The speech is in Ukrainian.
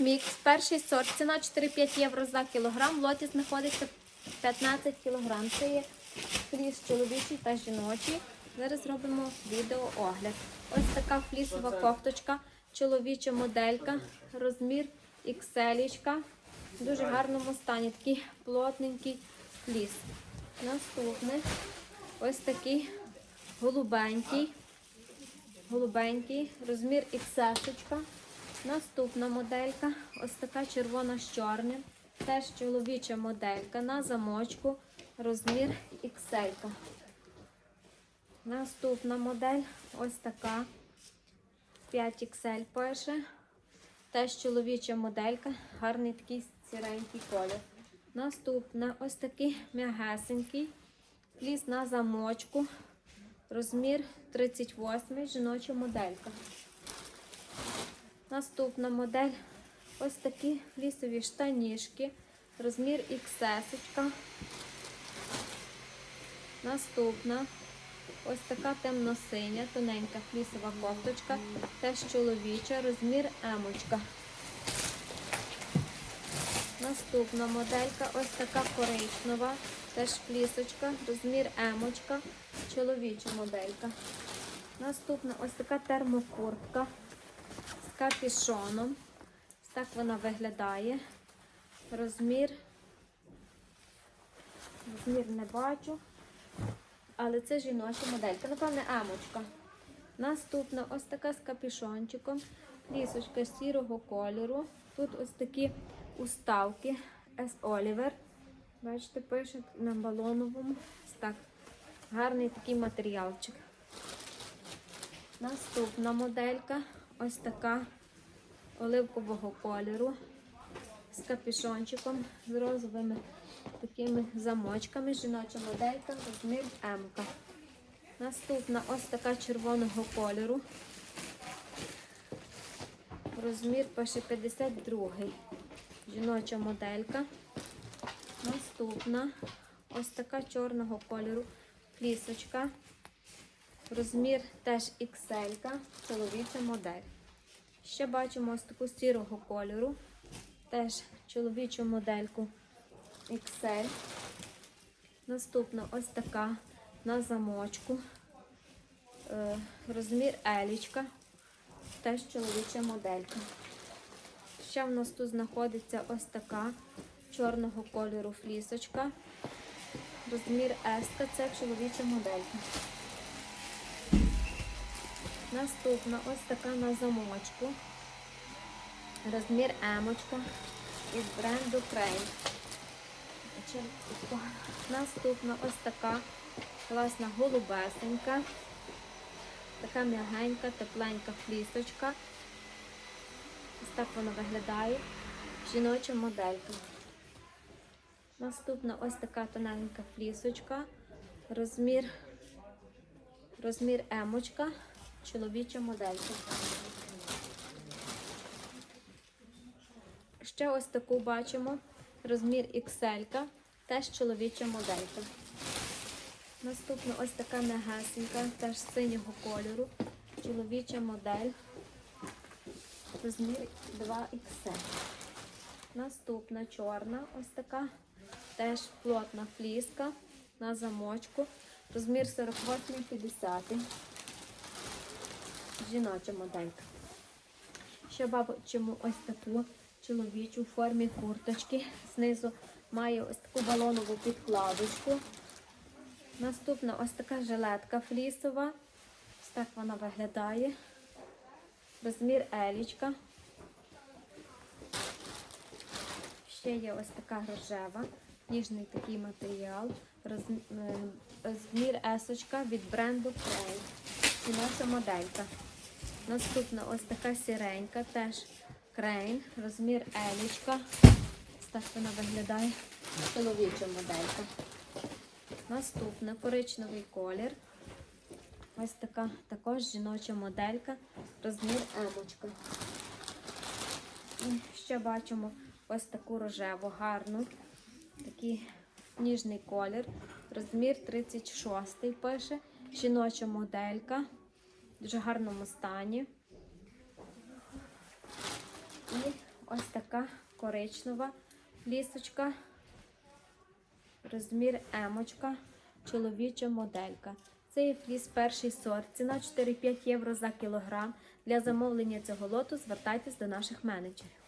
Мікс, перший сорт, ціна 4-5 євро за кілограм. В лоті знаходиться 15 кілограм. Це є фліс чоловічий та жіночий. Зараз зробимо відеоогляд. Ось така флісова кофточка, чоловіча моделька, розмір XL. В дуже гарному стані. Такий плотненький фліс. Наступний ось такий голубенький. Голубенький, розмір XS. Наступна моделька, ось така червона з чорним. Теж чоловіча моделька на замочку, розмір XL. Наступна модель, ось така 5XL пише. Теж чоловіча моделька, гарний такий сіренький колір. Наступна ось такий м'ягесенький, пліс на замочку, розмір 38 жіноча моделька. Наступна модель. Ось такі флісові штанішки, розмір XS. Наступна. Ось така темно-синя, тоненька флісова кофточка, теж чоловіча, розмір емочка. Наступна моделька. Ось така коричнева, теж флісочка, розмір емочка, чоловіча моделька. Наступна. Ось така термокуртка капішоном. Так вона виглядає. Розмір. Розмір не бачу. Але це жіноча моделька. Напевне, амочка. Наступна ось така з капішончиком. Лісочка сірого кольору. Тут ось такі уставки S. Oliver. Бачите, пише на балоновому. Ось так. Гарний такий матеріалчик. Наступна моделька ось така оливкового кольору з капюшончиком, з розовими такими замочками. Жіноча моделька, розмір М. Наступна ось така червоного кольору. Розмір пише 52. Жіноча моделька. Наступна ось така чорного кольору флісочка. Розмір теж XL, чоловіча модель. Ще бачимо ось таку сірого кольору. Теж чоловічу модельку XL. Наступна ось така на замочку. Е, Розмір Елічка. Теж чоловіча моделька. Ще в нас тут знаходиться ось така чорного кольору флісочка. Розмір S, це чоловіча моделька. Наступна ось така на замочку. Розмір емочка із бренду Crane. Наступна ось така класна голубесенька. Така м'ягенька, тепленька флісочка. Ось так вона виглядає. Жіноча моделька. Наступна ось така тоненька флісочка. Розмір, розмір емочка чоловіча моделька. Ще ось таку бачимо. Розмір XL, теж чоловіча моделька. Наступна ось така м'ягесенька, теж синього кольору. Чоловіча модель. Розмір 2XL. Наступна чорна, ось така, теж плотна фліска на замочку. Розмір 48-50 жіноча моделька. Ще бачимо ось таку чоловічу в формі курточки. Знизу має ось таку балонову підкладочку. Наступна ось така жилетка флісова. Ось так вона виглядає. Розмір елічка. Ще є ось така рожева, ніжний такий матеріал. Е, Розмір есочка від бренду Frey. Жіноча моделька. Наступна ось така сіренька, теж крейн, розмір елічка. Ось так вона виглядає. Чоловіча моделька. Наступна коричневий колір. Ось така також жіноча моделька, розмір емочка. І ще бачимо ось таку рожеву, гарну, такий ніжний колір, розмір 36 пише, жіноча моделька, дуже гарному стані. І ось така коричнева лісочка. Розмір емочка, чоловіча моделька. Це є фліс перший сорт. Ціна 4-5 євро за кілограм. Для замовлення цього лоту звертайтесь до наших менеджерів.